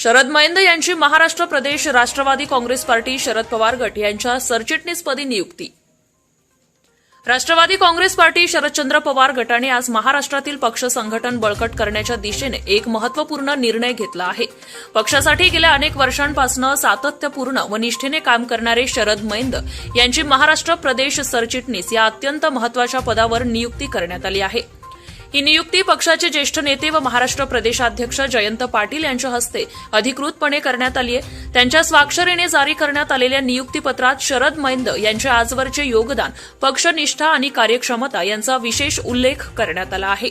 शरद मयंद यांची महाराष्ट्र प्रदेश राष्ट्रवादी काँग्रेस पार्टी शरद पवार गट यांच्या सरचिटणीसपदी नियुक्ती. राष्ट्रवादी काँग्रेस पार्टी शरदचंद्र पवार गटाने आज महाराष्ट्रातील पक्ष संघटन बळकट करण्याच्या दिशेने एक महत्त्वपूर्ण निर्णय घेतला आहे. पक्षासाठी गेल्या अनेक वर्षांपासून सातत्यपूर्ण व निष्ठेने काम करणारे शरद मैंद यांची महाराष्ट्र प्रदेश सरचिटणीस या अत्यंत महत्त्वाच्या पदावर नियुक्ती करण्यात आली आहे. ही नियुक्ती पक्षाचे ज्येष्ठ नेते व महाराष्ट्र प्रदेशाध्यक्ष जयंत पाटील यांच्या हस्ते अधिकृतपणे करण्यात आली आहे. त्यांच्या स्वाक्षरीने जारी करण्यात आलेल्या नियुक्तीपत्रात शरद मैंद यांचे आजवरचे योगदान पक्षनिष्ठा आणि कार्यक्षमता यांचा विशेष उल्लेख करण्यात आला आहे.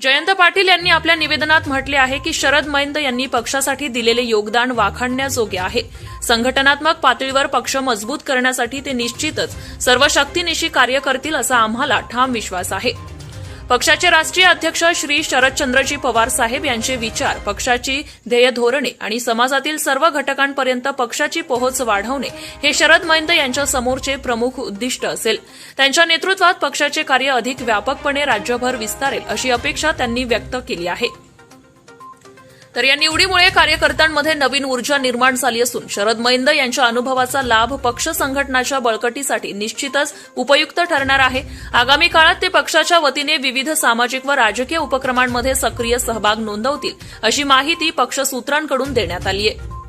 जयंत पाटील यांनी आपल्या निवेदनात म्हटले आहे की शरद मैंद यांनी पक्षासाठी दिलेले योगदान वाखाणण्याजोगे आहे. संघटनात्मक पातळीवर पक्ष मजबूत करण्यासाठी ते निश्चितच सर्व शक्तीनिशी कार्य करतील असा आम्हाला ठाम विश्वास आहे. पक्षाचे राष्ट्रीय अध्यक्ष श्री शरदचंद्रजी पवार साहेब यांचे विचार पक्षाची ध्येय धोरणे आणि समाजातील सर्व घटकांपर्यंत पक्षाची पोहोच वाढवणे हे शरद मैंद यांच्या समोरचे प्रमुख उद्दिष्ट असेल. त्यांच्या नेतृत्वात पक्षाचे कार्य अधिक व्यापकपणे राज्यभर विस्तारेल अशी अपेक्षा त्यांनी व्यक्त केली आहे. तर या निवडीमुळे कार्यकर्त्यांमध्ये नवीन ऊर्जा निर्माण झाली असून शरद मैंद यांच्या अनुभवाचा लाभ पक्ष संघटनाच्या बळकटीसाठी निश्चितच उपयुक्त ठरणार आहे. आगामी काळात ते पक्षाच्या वतीने विविध सामाजिक व राजकीय उपक्रमांमध्ये सक्रिय सहभाग नोंदवतील अशी माहिती पक्ष सूत्रांकडून देण्यात आली आहे